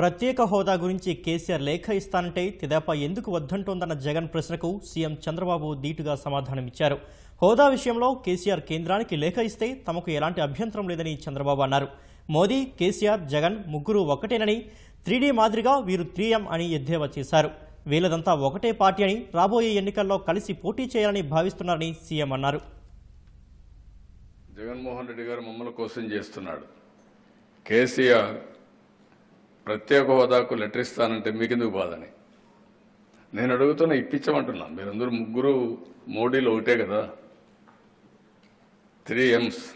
ప్రత్యేక హోదా గురించి కేసీఆర్ లేఖ ఇస్తానంటే తెదేపా ఎందుకు వద్దంటోందన్న జగన్ ప్రశ్నకు సీఎం చంద్రబాబు ధీటుగా సమాధానమిచ్చారు. హోదా విషయంలో కేసీఆర్ కేంద్రానికి లేఖ ఇస్తే తమకు ఎలాంటి అభ్యంతరం లేదని చంద్రబాబు అన్నారు. మోదీ కేసీఆర్ జగన్ ముగ్గురు ఒకటేనని త్రీడీ మాదిరిగా వీరు త్రీఎం అని ఎద్దేవా చేశారు. వీళ్ళదంతా ఒకటే పార్టీ అని రాబోయే ఎన్నికల్లో కలిసి పోటీ చేయాలని భావిస్తున్నారని సీఎం అన్నారు. జగన్మోహన్ రెడ్డి గారు మమ్మల్ని కోసం చేస్తున్నాడు. కేసీఆర్ ప్రత్యేక హోదాకు లెటర్ ఇస్తానంటే మీకెందుకు బాధని? నేను అడుగుతున్నా ఇప్పించమంటున్నాను. మీరందరూ ముగ్గురు మోడీలో ఒకటే కదా? త్రీ ఎమ్స్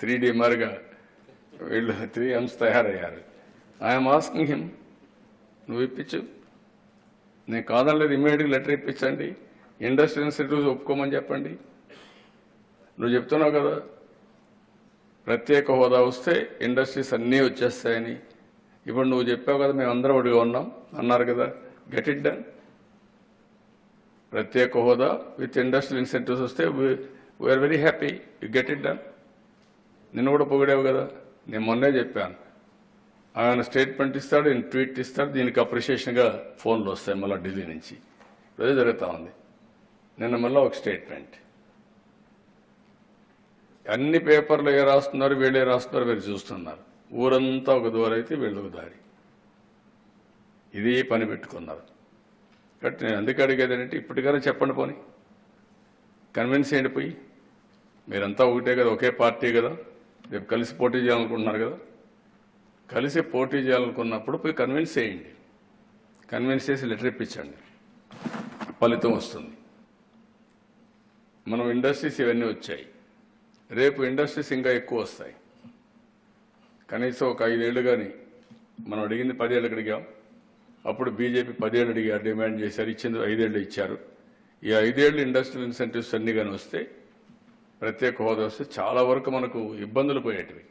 త్రీ డిమర్గా వీళ్ళు త్రీ ఎమ్స్ తయారయ్యారు. ఐఎమ్ ఆస్కింగ్ హిమ్ నువ్వు ఇప్పించు. నేను కాదనలేదు ఇమ్మీడియట్గా లెటర్ ఇప్పించండి. ఇండస్ట్రీ ఇన్స్టిట్యూట్స్ ఒప్పుకోమని చెప్పండి. నువ్వు చెప్తున్నావు కదా ప్రత్యేక హోదా వస్తే ఇండస్ట్రీస్ అన్నీ వచ్చేస్తాయని. ఇప్పుడు నువ్వు చెప్పావు కదా మేము అందరం ఒడిగా ఉన్నాం. అన్నారు కదా గెట్ ఇట్ డన్ ప్రత్యేక హోదా విత్ ఇండస్ట్రియల్ ఇన్సెంటివ్స్ వస్తే we are very happy you get it done నిన్ను కూడా పొగిడావు కదా. నేను మొన్నే చెప్పాను. ఆయన స్టేట్మెంట్ ఇస్తాడు ఈయన ట్వీట్ ఇస్తాడు దీనికి అప్రిషియేషన్గా ఫోన్లు వస్తాయి మళ్ళీ ఢిల్లీ నుంచి. అదే జరుగుతూ ఉంది. నిన్న మళ్ళీ ఒక స్టేట్మెంట్. అన్ని పేపర్లు ఏ రాస్తున్నారు వీళ్ళే రాస్తున్నారు వీళ్ళు చూస్తున్నారు. ఊరంతా ఒక దూరైతే అయితే దారి. ఇది పని పెట్టుకున్నారు. కాబట్టి నేను అందుకు అడిగేది ఇప్పటికైనా చెప్పండి పోని. కన్విన్స్ చేయండి పోయి. మీరంతా ఒకటే కదా ఒకే పార్టీ కదా. రేపు కలిసి పోటీ చేయాలనుకుంటున్నారు కదా. కలిసి పోటీ చేయాలనుకున్నప్పుడు పోయి కన్విన్స్ చేయండి. కన్విన్స్ చేసి లెటర్ ఇప్పించండి. ఫలితం వస్తుంది. మనం ఇండస్ట్రీస్ ఇవన్నీ వచ్చాయి. రేపు ఇండస్ట్రీస్ ఇంకా ఎక్కువ వస్తాయి. కనీసం ఒక ఐదేళ్ళు కానీ మనం అడిగింది పదేళ్ళకి అడిగాం. అప్పుడు బీజేపీ పదేళ్ళు అడిగారు డిమాండ్ చేశారు ఇచ్చింది ఐదేళ్ళు ఇచ్చారు. ఈ ఐదేళ్ళు ఇండస్ట్రియల్ ఇన్సెంటివ్స్ అన్ని కానీ వస్తే ప్రత్యేక హోదా వస్తే చాలా వరకు మనకు ఇబ్బందులు పోయేటివి.